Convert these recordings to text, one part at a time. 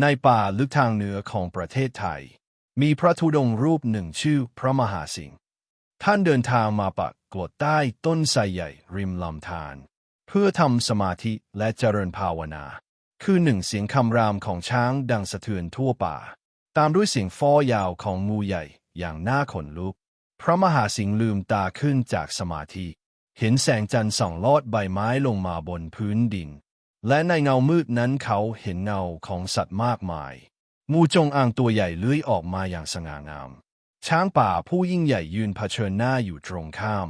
ในป่าลึกทางเหนือของประเทศไทย มีพระธุดงค์รูปหนึ่งชื่อพระมหาสิงห์ท่านเดินทางมาปักกรดใต้ต้นไทรใหญ่ริมลำธารเพื่อทำสมาธิและเจริญภาวนา คือหนึ่งเสียงคำรามของช้างดังสะเทือนทั่วป่า ตามด้วยเสียงฟ้อยาวของงูใหญ่อย่างน่าขนลุก พระมหาสิงห์ลืมตาขึ้นจากสมาธิ เห็นแสงจันทร์ส่องลอดใบไม้ลงมาบนพื้นดิน และในเงามืดนั้นเขาเห็นเงาของสัตว์มากมาย งูจงอางตัวใหญ่เลื้อยออกมาอย่างสง่างาม ช้างป่าผู้ยิ่งใหญ่ยืนเผชิญหน้าอยู่ตรงข้าม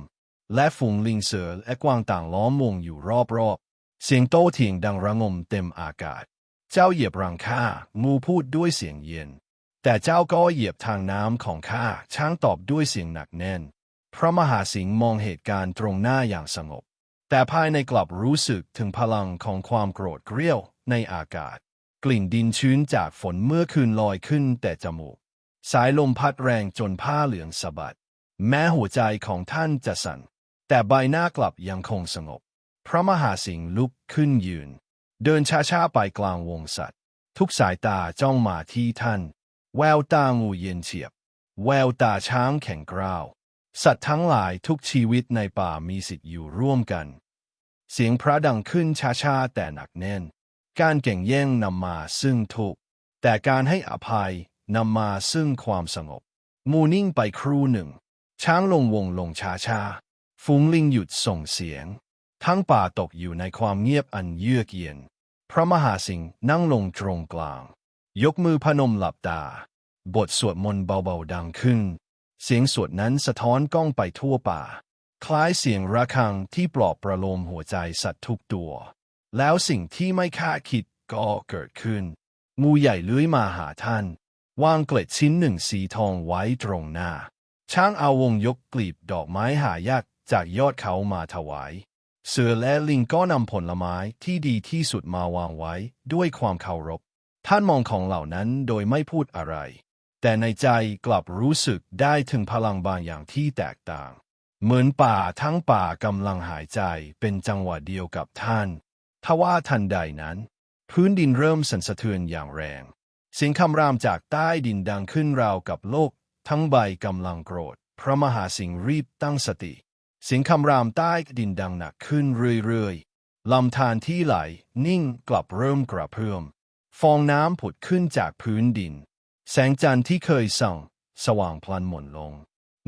และฝูงลิงเสือและกวางต่างล้อมวงอยู่รอบๆ เสียงโต้เถียงดังระงมเต็มอากาศ เจ้าเหยียบรังข้างูพูดด้วยเสียงเย็น แต่เจ้าก็เหยียบทางน้ำของข้าช้างตอบด้วยเสียงหนักแน่น พระมหาสิงห์มองเหตุการณ์ตรงหน้าอย่างสงบ แต่ภายในกลับรู้สึกถึงพลังของความโกรธเกรี้ยวในอากาศ กลิ่นดินชื้นจากฝนเมื่อคืนลอยขึ้นแต่จมูก สายลมพัดแรงจนผ้าเหลืองสะบัด แม้หัวใจของท่านจะสั่น แต่ใบหน้ากลับยังคงสงบ พระมหาสิงห์ลุกขึ้นยืน เดินช้าๆไปกลางวงสัตว์ ทุกสายตาจ้องมาที่ท่าน แววตางูเย็นเฉียบ แววตาช้างแข็งกร้าว สัตว์ทั้งหลายทุกชีวิตในป่ามีสิทธิ์อยู่ร่วมกัน เสียงพระดังขึ้นช้าๆแต่หนักแน่น การแก่งแย่งนำมาซึ่งทุกข์แต่การให้อภัยนำมาซึ่งความสงบ มูนิ่งไปครู่หนึ่ง ช้างลงวงลงช้าๆฝูงลิงหยุดส่งเสียง ทั้งป่าตกอยู่ในความเงียบอันเยือกเย็น พระมหาสิงห์นั่งลงตรงกลาง ยกมือพนมหลับตา บทสวดมนต์เบาๆดังขึ้น เสียงสวดนั้นสะท้อนก้องไปทั่วป่า คล้ายเสียงระฆังที่ปลอบประโลมหัวใจสัตว์ทุกตัว แล้วสิ่งที่ไม่คาดคิดก็เกิดขึ้น งูใหญ่เลื้อยมาหาท่าน วางเกล็ดชิ้นหนึ่งสีทองไว้ตรงหน้า ช้างเอาวงยกกลีบดอกไม้หายากจากยอดเขามาถวาย เสือและลิงก็นำผลไม้ที่ดีที่สุดมาวางไว้ด้วยความเคารพ ท่านมองของเหล่านั้นโดยไม่พูดอะไร แต่ในใจกลับรู้สึกได้ถึงพลังบางอย่างที่แตกต่าง เหมือนป่าทั้งป่ากำลังหายใจเป็นจังหวะเดียวกับท่านทว่าทันใดนั้น พื้นดินเริ่มสั่นสะเทือนอย่างแรง เสียงคำรามจากใต้ดินดังขึ้นราวกับโลก ทั้งใบกำลังโกรธ พระมหาสิงห์รีบตั้งสติ เสียงคำรามใต้ดินดังหนักขึ้นเรื่อยๆลำธารที่ไหล นิ่งกลับเริ่มกระเพื่อมฟองน้ำผุดขึ้นจากพื้นดิน แสงจันทร์ที่เคยส่องสว่างพลันหม่นลง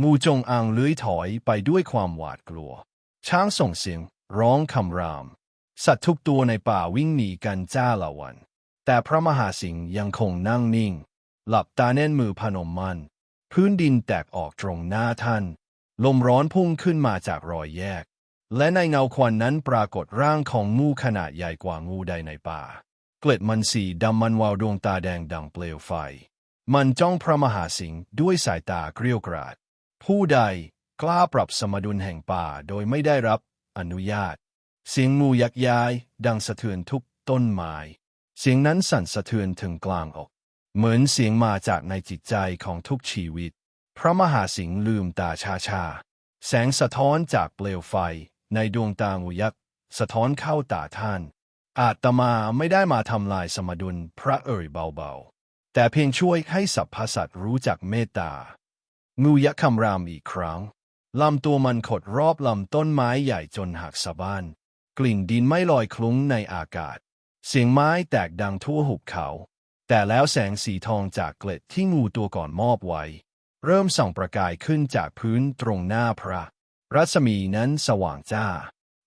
งูจงอางเลื้อยถอยไปด้วยความหวาดกลัว ช้างส่งเสียง ร้องคำราม สัตว์ทุกตัวในป่าวิ่งหนีกันจ้าละวัน แต่พระมหาสิงห์ยังคงนั่งนิ่ง หลับตาแน่นมือพนมมัน พื้นดินแตกออกตรงหน้าท่าน ลมร้อนพุ่งขึ้นมาจากรอยแยก และในเงาควันนั้นปรากฏร่างของงูขนาดใหญ่กว่างูใดในป่า เกล็ดมันสีดำมันวาวดวงตาแดงดังเปลวไฟ มันจ้องพระมหาสิงห์ด้วยสายตาเกรียวกราด ผู้ใดกล้าปรับสมดุลแห่งป่าโดยไม่ได้รับอนุญาต เสียงงูยักย้าย ดังสะเทือนทุกต้นไม้เสียงนั้นสั่นสะเทือนถึงกลางอก เหมือนเสียงมาจากในจิตใจของทุกชีวิต พระมหาสิงห์ลืมตาชาชา แสงสะท้อนจากเปลวไฟ ในดวงตางูยักษ์สะท้อนเข้าตาท่าน อาตมาไม่ได้มาทำลายสมดุลพระเอ่ยเบาๆ แต่เพียงช่วยให้สัพพสัตว์รู้จักเมตตา งูยักษ์คำรามอีกครั้งลำตัวมันขดรอบลำต้นไม้ใหญ่จนหักสะบ้าน กลิ่นดินไม่ลอยคลุ้งในอากาศ เสียงไม้แตกดังทั่วหุบเขา แต่แล้วแสงสีทองจากเกล็ดที่งูตัวก่อนมอบไว้ เริ่มส่องประกายขึ้นจากพื้นตรงหน้าพระ รัศมีนั้นสว่างจ้า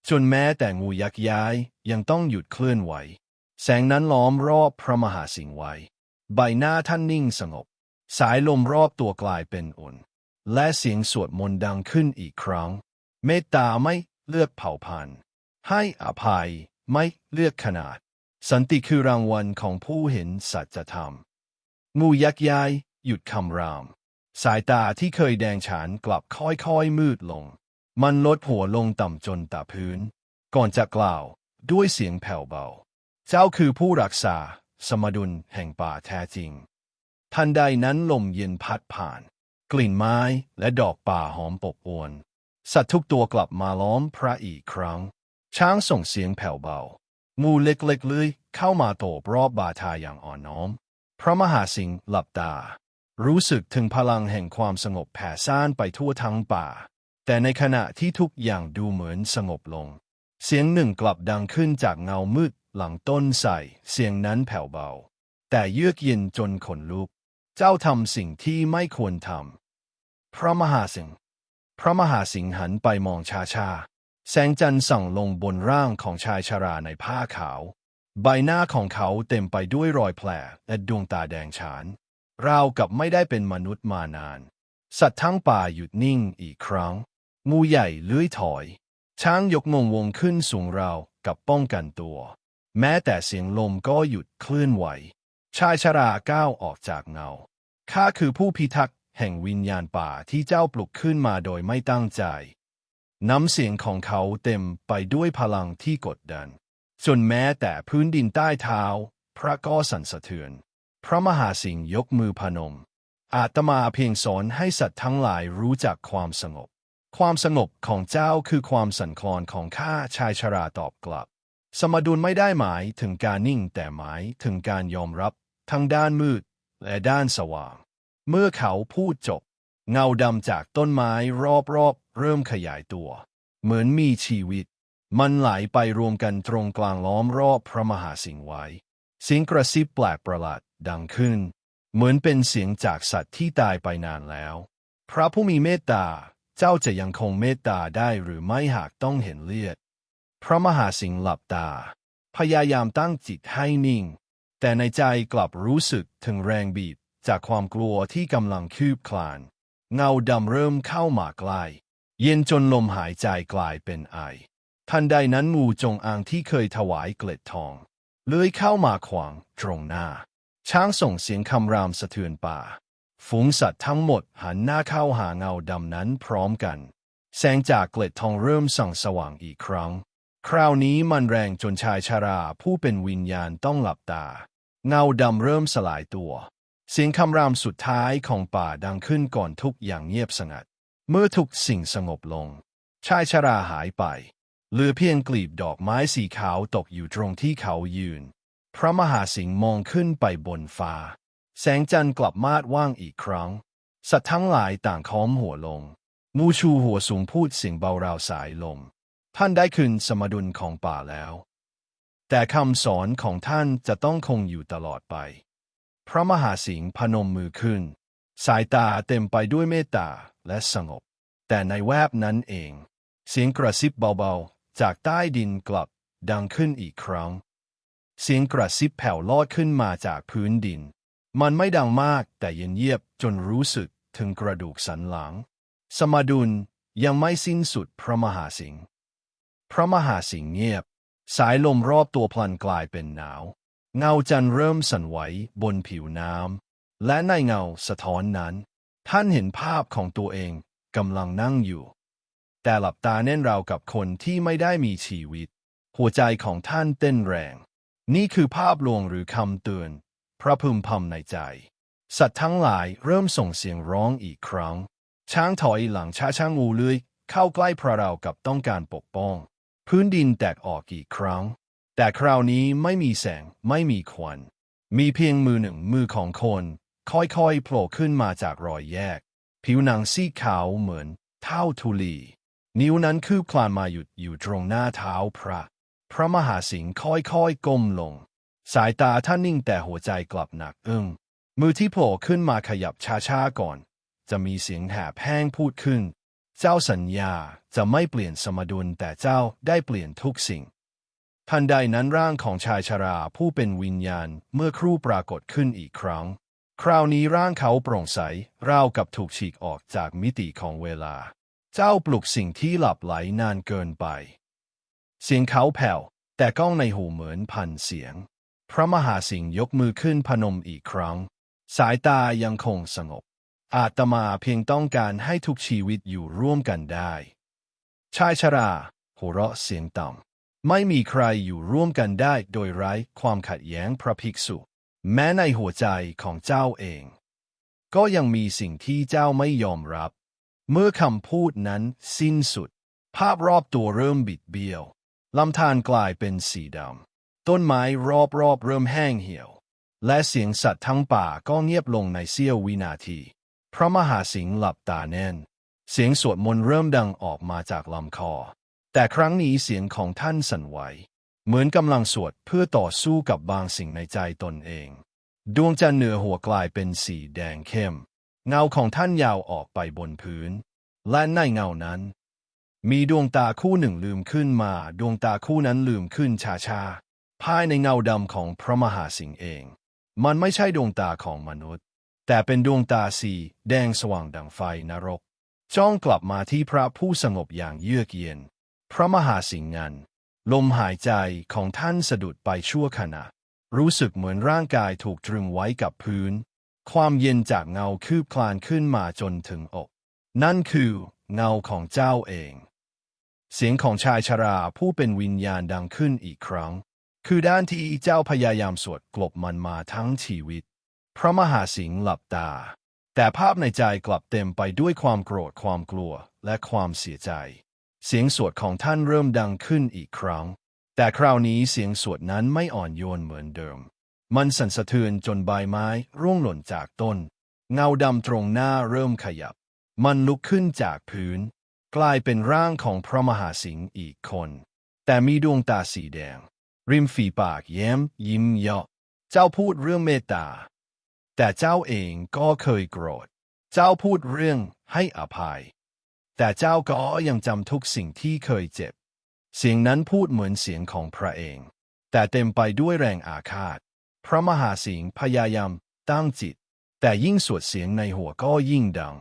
จนแม้แต่งูยักษ์ย้ายยังต้องหยุดเคลื่อนไหว แสงนั้นล้อมรอบพระมหาสิงห์ไว้ ใบหน้าท่านนิ่งสงบ สายลมรอบตัวกลายเป็นอุ่น และเสียงสวดมนต์ดังขึ้นอีกครั้ง เมตตาไม่เลือกเผ่าพันธุ์ ให้อภัยไม่เลือกขนาด สันติคือรางวัลของผู้เห็นสัจธรรมงูยักษ์ย้าย หยุดคำราม สายตาที่เคยแดงฉานกลับค่อยๆมืดลง มันลดหัวลงต่ำจนตาพื้น ก่อนจะกล่าวด้วยเสียงแผ่วเบา เจ้าคือผู้รักษา สมดุลแห่งป่าแท้จริง ทันใดนั้นลมเย็นพัดผ่าน กลิ่นไม้และดอกป่าหอมปบอวน สัตว์ทุกตัวกลับมาล้อมพระอีกครั้ง ช้างส่งเสียงแผ่วเบางูเล็กๆเลยเข้ามาโตบรอบบาทาอย่างอ่อนน้อม พระมหาสิงห์หลับตา รู้สึกถึงพลังแห่งความสงบแผ่ซ่านไปทั่วทั้งป่า แต่ในขณะที่ทุกอย่างดูเหมือนสงบลง เสียงหนึ่งกลับดังขึ้นจากเงามืดหลังต้นไทรเสียงนั้นแผ่วเบา แต่เยือกเย็นจนขนลุก เจ้าทำสิ่งที่ไม่ควรทำ พระมหาสิงห์ พระมหาสิงห์หันไปมองชาชา แสงจันทร์ส่องลงบนร่างของชายชราในผ้าขาว ใบหน้าของเขาเต็มไปด้วยรอยแผลและดวงตาแดงฉาน ราวกับไม่ได้เป็นมนุษย์มานาน สัตว์ทั้งป่าหยุดนิ่งอีกครั้ง งูใหญ่เลื้อยถอย ช้างยกงวงวงขึ้นสูงราวกับป้องกันตัว แม้แต่เสียงลมก็หยุดเคลื่อนไหว ชายชราก้าวออกจากเงา ข้าคือผู้พิทักษ์แห่งวิญญาณป่าที่เจ้าปลุกขึ้นมาโดยไม่ตั้งใจ น้ำเสียงของเขาเต็มไปด้วยพลังที่กดดัน จนแม้แต่พื้นดินใต้เท้า พระก็สั่นสะเทือน พระมหาสิงห์ยกมือพนม อาตมาเพียงสอนให้สัตว์ทั้งหลายรู้จักความสงบ ความสงบของเจ้าคือความสั่นคลอนของข้าชายชราตอบกลับ สมดุลไม่ได้หมายถึงการนิ่งแต่หมายถึงการยอมรับ ทั้งด้านมืดและด้านสว่าง เมื่อเขาพูดจบ เงาดำจากต้นไม้รอบๆ เริ่มขยายตัว เหมือนมีชีวิต มันไหลไปรวมกันตรงกลางล้อมรอบพระมหาสิงห์ไว้เสียงกระซิบแปลกประหลาดดังขึ้น เหมือนเป็นเสียงจากสัตว์ที่ตายไปนานแล้ว พระผู้มีเมตตาเจ้าจะยังคงเมตตาได้หรือไม่หากต้องเห็นเลือด พระมหาสิงห์หลับตา พยายามตั้งจิตให้นิ่ง แต่ในใจกลับรู้สึกถึงแรงบีบจากความกลัวที่กำลังคืบคลาน เงาดำเริ่มเข้ามาใกล้เย็นจนลมหายใจกลายเป็นไอ ทันใดนั้นงูจงอางที่เคยถวายเกล็ดทอง เลื้อยเข้ามาขวางตรงหน้า ช้างส่งเสียงคำรามสะเทือนป่า ฝูงสัตว์ทั้งหมดหันหน้าเข้าหาเงาดำนั้นพร้อมกัน แสงจากเกล็ดทองเริ่มส่องสว่างอีกครั้ง คราวนี้มันแรงจนชายชาราผู้เป็นวิญญาณต้องหลับตา เงาดำเริ่มสลายตัว เสียงคำรามสุดท้ายของป่าดังขึ้นก่อนทุกอย่างเงียบสงัด เมื่อทุกสิ่งสงบลง ชายชาราหายไปเหลือเพียงกลีบดอกไม้สีขาวตกอยู่ตรงที่เขายืน พระมหาสิงห์มองขึ้นไปบนฟ้า แสงจันทร์กลับมาดว่างอีกครั้ง สัตว์ทั้งหลายต่างค้อมหัวลง มูชูหัวสูงพูดเสียงเบาราวสายลม ท่านได้คืนสมดุลของป่าแล้ว แต่คำสอนของท่านจะต้องคงอยู่ตลอดไป พระมหาสิงห์พนมมือขึ้น สายตาเต็มไปด้วยเมตตาและสงบ แต่ในแวบนั้นเอง เสียงกระซิบเบาๆ จากใต้ดินกลับดังขึ้นอีกครั้ง เสียงกระซิบแผ่วลอดขึ้นมาจากพื้นดิน มันไม่ดังมากแต่เย็นเยียบจนรู้สึกถึงกระดูกสันหลัง สมดุลยังไม่สิ้นสุดพระมหาสิงห์ ระมหาสิงห์เงียบ สายลมรอบตัวพลันกลายเป็นหนาว เงาจันทร์เริ่มสั่นไหวบนผิวน้ำและในเงาสะท้อนนั้น ท่านเห็นภาพของตัวเองกำลังนั่งอยู่ แต่หลับตาแน่นราวกับคนที่ไม่ได้มีชีวิต หัวใจของท่านเต้นแรง นี่คือภาพลวงหรือคำเตือน พระพึมพำในใจ สัตว์ทั้งหลายเริ่มส่งเสียงร้องอีกครั้ง ช้างถอยหลังช้าช้างงูเลื้อยเข้าใกล้พระเรากับต้องการปกป้อง พื้นดินแตกออกอีกครั้ง แต่คราวนี้ไม่มีแสงไม่มีควัน มีเพียงมือหนึ่งมือของคน ค่อยๆโผล่ขึ้นมาจากรอยแยก ผิวหนังซีขาวเหมือนเท่าทุลี นิ้วนั้นคืบคลานมาหยุดอยู่ตรงหน้าเท้าพระ พระมหาสิงห์ค่อยๆก้มลง สายตาท่านนิ่งแต่หัวใจกลับหนักอึ้งมือที่โผล่ขึ้นมาขยับช้าๆก่อน จะมีเสียงแหบแห้งพูดขึ้น เจ้าสัญญาจะไม่เปลี่ยนสมดุลแต่เจ้าได้เปลี่ยนทุกสิ่ง ทันใดนั้นร่างของชายชราผู้เป็นวิญญาณเมื่อครู่ปรากฏขึ้นอีกครั้ง คราวนี้ร่างเขาโปร่งใสราวกับถูกฉีกออกจากมิติของเวลา เจ้าปลุกสิ่งที่หลับไหลนานเกินไป เสียงเขาแผ่ว แต่ก้องในหูเหมือนพันเสียง พระมหาสิงห์ยกมือขึ้นพนมอีกครั้ง สายตายังคงสงบ อาตมาเพียงต้องการให้ทุกชีวิตอยู่ร่วมกันได้ ชายชราหัวเราะเสียงต่ำไม่มีใครอยู่ร่วมกันได้โดยไร้ความขัดแย้งพระภิกษุ แม้ในหัวใจของเจ้าเอง ก็ยังมีสิ่งที่เจ้าไม่ยอมรับ เมื่อคำพูดนั้นสิ้นสุด ภาพรอบตัวเริ่มบิดเบี้ยวลำธารกลายเป็นสีดำ ต้นไม้รอบๆเริ่มแห้งเหี่ยว และเสียงสัตว์ทั้งป่าก็เงียบลงในเสี้ยววินาที พระมหาสิงห์หลับตาแน่น เสียงสวดมนต์เริ่มดังออกมาจากลำคอ แต่ครั้งนี้เสียงของท่านสั่นไหว เหมือนกำลังสวดเพื่อต่อสู้กับบางสิ่งในใจตนเอง ดวงจันทร์เหนือหัวกลายเป็นสีแดงเข้ม เงาของท่านยาวออกไปบนพื้น และในเงานั้น มีดวงตาคู่หนึ่งลืมขึ้นมา ดวงตาคู่นั้นลืมขึ้นช้าๆภายในเงาดำของพระมหาสิงห์เอง มันไม่ใช่ดวงตาของมนุษย์ แต่เป็นดวงตาสีแดงสว่างดังไฟนรก จ้องกลับมาที่พระผู้สงบอย่างเยือกเย็น พระมหาสิงห์นั้นลมหายใจของท่านสะดุดไปชั่วขณะ รู้สึกเหมือนร่างกายถูกตรึงไว้กับพื้น ความเย็นจากเงาคืบคลานขึ้นมาจนถึงอก นั่นคือเงาของเจ้าเอง เสียงของชายชราผู้เป็นวิญญาณดังขึ้นอีกครั้ง คือด้านที่เจ้าพยายามสวดกลบมันมาทั้งชีวิต พระมหาสิงห์หลับตา แต่ภาพในใจกลับเต็มไปด้วยความโกรธความกลัวและความเสียใจ เสียงสวดของท่านเริ่มดังขึ้นอีกครั้ง แต่คราวนี้เสียงสวดนั้นไม่อ่อนโยนเหมือนเดิม มันสั่นสะเทือนจนใบไม้ร่วงหล่นจากต้น เงาดำตรงหน้าเริ่มขยับ มันลุกขึ้นจากพื้น กลายเป็นร่างของพระมหาสิงห์อีกคน แต่มีดวงตาสีแดง ริมฝีปากแย้มยิ้มเยาะเจ้าพูดเรื่องเมตตา แต่เจ้าเองก็เคยโกรธ เจ้าพูดเรื่องให้อภัย แต่เจ้าก็ยังจำทุกสิ่งที่เคยเจ็บ เสียงนั้นพูดเหมือนเสียงของพระเอง แต่เต็มไปด้วยแรงอาฆาต พระมหาสิงห์พยายามตั้งจิต แต่ยิ่งสวดเสียงในหัวก็ยิ่งดัง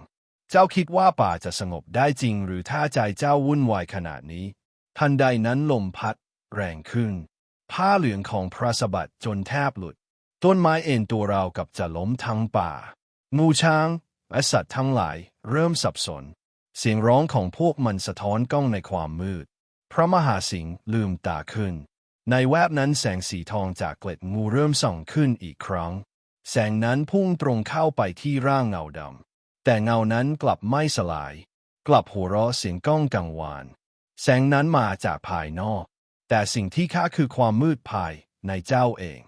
เจ้าคิดว่าป่าจะสงบได้จริงหรือถ้าใจเจ้าวุ่นวายขนาดนี้ ทันใดนั้นลมพัด แรงขึ้น ผ้าเหลืองของพระสบัดจนแทบหลุด ต้นไม้เอ็นตัวราวกับจะล้มทั้งป่างูช้างและสัตว์ทั้งหลายเริ่มสับสน เสียงร้องของพวกมันสะท้อนกล้องในความมืด พระมหาสิงห์ลืมตาขึ้น ในแวบนั้นแสงสีทองจากเกล็ดงูเริ่มส่องขึ้นอีกครั้ง แสงนั้นพุ่งตรงเข้าไปที่ร่างเงาดำแต่เงานั้นกลับไม่สลาย กลับหัวเราะเสียงก้องกังวาน แสงนั้นมาจากภายนอก แต่สิ่งที่ข้าคือความมืดภายในเจ้าเอง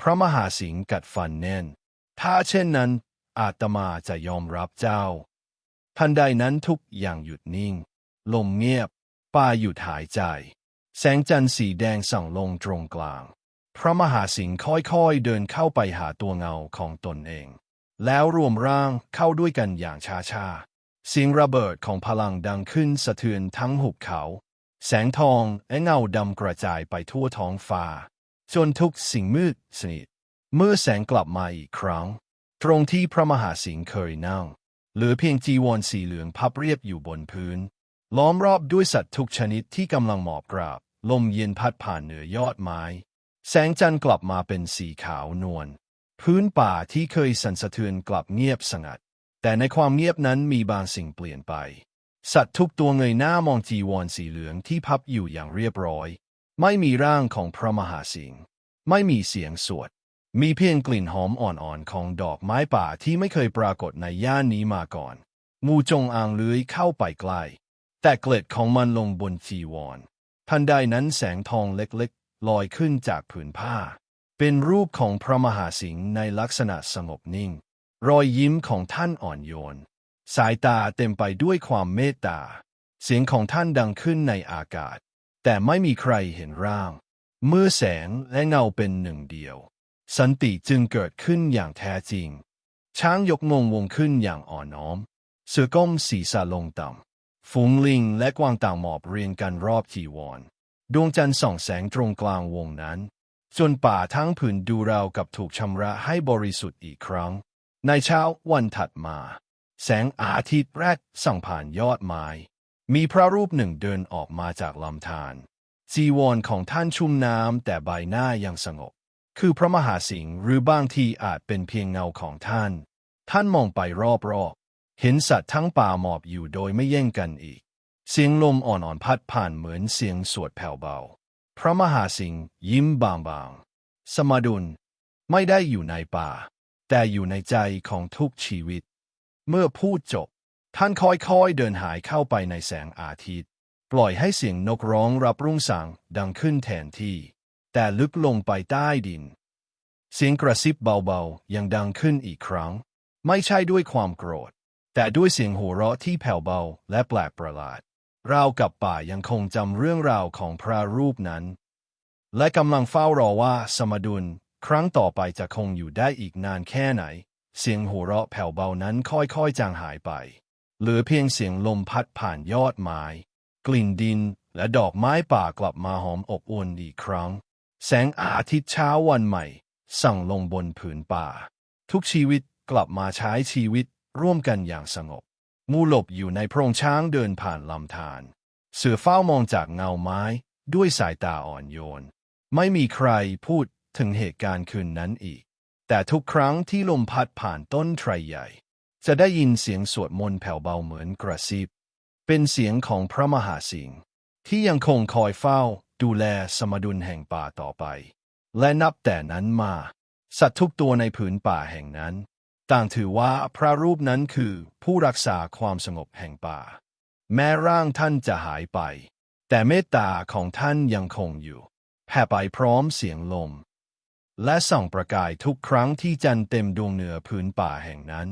พระมหาสิงห์กัดฟันแน่น ถ้าเช่นนั้น อาตมาจะยอมรับเจ้า ทันใดนั้นทุกอย่างหยุดนิ่ง ลมเงียบ ป่าหยุดหายใจ แสงจันทร์สีแดงส่องลงตรงกลาง พระมหาสิงห์ค่อยๆเดินเข้าไปหาตัวเงาของตนเอง แล้วรวมร่างเข้าด้วยกันอย่างช้าๆเสียงระเบิดของพลังดังขึ้นสะเทือนทั้งหุบเขา แสงทองและเงาดำกระจายไปทั่วท้องฟ้า จนทุกสิ่งมืดสนิทเมื่อแสงกลับมาอีกครั้ง ตรงที่พระมหาสิงห์เคยนั่งเหลือเพียงจีวรสีเหลืองพับเรียบอยู่บนพื้น ล้อมรอบด้วยสัตว์ทุกชนิดที่กำลังหมอบกราบ ลมเย็นพัดผ่านเหนือยอดไม้ แสงจันทร์กลับมาเป็นสีขาวนวลพื้นป่าที่เคยสั่นสะเทือนกลับเงียบสงัด แต่ในความเงียบนั้นมีบางสิ่งเปลี่ยนไป สัตว์ทุกตัวเงยหน้ามองจีวรสีเหลืองที่พับอยู่อย่างเรียบร้อย ไม่มีร่างของพระมหาสิงห์ไม่มีเสียงสวด มีเพียงกลิ่นหอมอ่อนๆของดอกไม้ป่าที่ไม่เคยปรากฏในย่านนี้มาก่อน งูจงอางเลื้อยเข้าไปใกล้แต่เกล็ดของมันลงบนจีวรทันใดนั้นแสงทองเล็กๆ ลอยขึ้นจากผืนผ้า เป็นรูปของพระมหาสิงห์ในลักษณะสงบนิ่ง รอยยิ้มของท่านอ่อนโยน สายตาเต็มไปด้วยความเมตตา เสียงของท่านดังขึ้นในอากาศ แต่ไม่มีใครเห็นร่าง เมื่อแสงและเงาเป็นหนึ่งเดียว สันติจึงเกิดขึ้นอย่างแท้จริง ช้างยกงงวงขึ้นอย่างอ่อนน้อม เสือก้มศีรษะลงต่ำฝูงลิงและกวางต่างหมอบเรียงกันรอบจีวร ดวงจันทร์ส่องแสงตรงกลางวงนั้น จนป่าทั้งผืนดูราวกับถูกชำระให้บริสุทธิ์อีกครั้ง ในเช้าวันถัดมา แสงอาทิตย์แรกส่องผ่านยอดไม้ มีพระรูปหนึ่งเดินออกมาจากลำธารจีวรของท่านชุ่มน้ำแต่ใบหน้ายังสงบ คือพระมหาสิงห์หรือบางทีอาจเป็นเพียงเงาของท่าน ท่านมองไปรอบๆ เห็นสัตว์ทั้งป่าหมอบอยู่โดยไม่แย่งกันอีก เสียงลมอ่อนๆพัดผ่านเหมือนเสียงสวดแผ่วเบา พระมหาสิงห์ยิ้มบางๆ สมดุลไม่ได้อยู่ในป่า แต่อยู่ในใจของทุกชีวิต เมื่อพูดจบ ท่านค่อยๆเดินหายเข้าไปในแสงอาทิตย์ ปล่อยให้เสียงนกร้องรับรุ่งสางดังขึ้นแทนที่ แต่ลึกลงไปใต้ดิน เสียงกระซิบเบาๆ ยังดังขึ้นอีกครั้ง ไม่ใช่ด้วยความโกรธ แต่ด้วยเสียงหัวเราะที่แผ่วเบาและแปลกประหลาดราวกับป่ายังคงจำเรื่องราวของพระรูปนั้น และกำลังเฝ้ารอว่าสมดุลครั้งต่อไปจะคงอยู่ได้อีกนานแค่ไหน เสียงหัวเราะแผ่วเบานั้นค่อยๆจางหายไป เหลือเพียงเสียงลมพัดผ่านยอดไม้ กลิ่นดินและดอกไม้ป่ากลับมาหอมอบอวลอีกครั้ง แสงอาทิตย์เช้าวันใหม่ส่องลงบนผืนป่า ทุกชีวิตกลับมาใช้ชีวิตร่วมกันอย่างสงบงูหลบอยู่ในโพรงช้างเดินผ่านลำธารเสือเฝ้ามองจากเงาไม้ด้วยสายตาอ่อนโยน ไม่มีใครพูดถึงเหตุการณ์คืนนั้นอีก แต่ทุกครั้งที่ลมพัดผ่านต้นไทรใหญ่ จะได้ยินเสียงสวดมนต์แผ่วเบาเหมือนกระซิบ เป็นเสียงของพระมหาสิงห์ที่ยังคงคอยเฝ้าดูแลสมดุลแห่งป่าต่อไป และนับแต่นั้นมา สัตว์ทุกตัวในผืนป่าแห่งนั้น ต่างถือว่าพระรูปนั้นคือผู้รักษาความสงบแห่งป่า แม้ร่างท่านจะหายไป แต่เมตตาของท่านยังคงอยู่แผ่ไปพร้อมเสียงลม และส่องประกายทุกครั้งที่จันทร์เต็มดวงเหนือผืนป่าแห่งนั้น